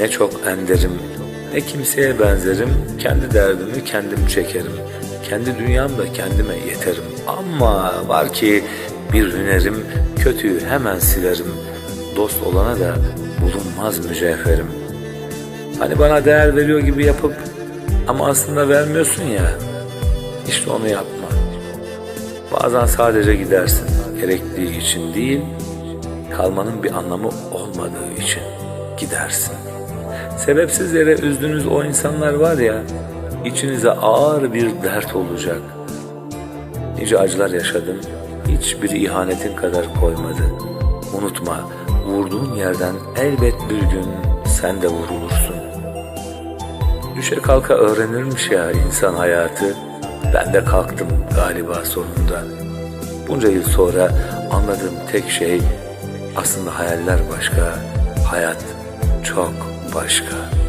Ne çok enderim, ne kimseye benzerim, kendi derdimi kendim çekerim. Kendi dünyamda kendime yeterim. Ama var ki bir hünerim, kötüyü hemen silerim. Dost olana da bulunmaz mücevherim. Hani bana değer veriyor gibi yapıp ama aslında vermiyorsun ya. İşte onu yapma. Bazen sadece gidersin. Gerektiği için değil, kalmanın bir anlamı olmadığı için gidersin. Sebepsiz yere üzdüğünüz o insanlar var ya, içinize ağır bir dert olacak. Nice acılar yaşadın, hiçbir ihanetin kadar koymadı. Unutma, vurduğun yerden elbet bir gün sen de vurulursun. Düşe kalka öğrenirmiş ya insan hayatı. Ben de kalktım galiba sonunda. Bunca yıl sonra anladığım tek şey aslında hayaller başka, hayat çok başka.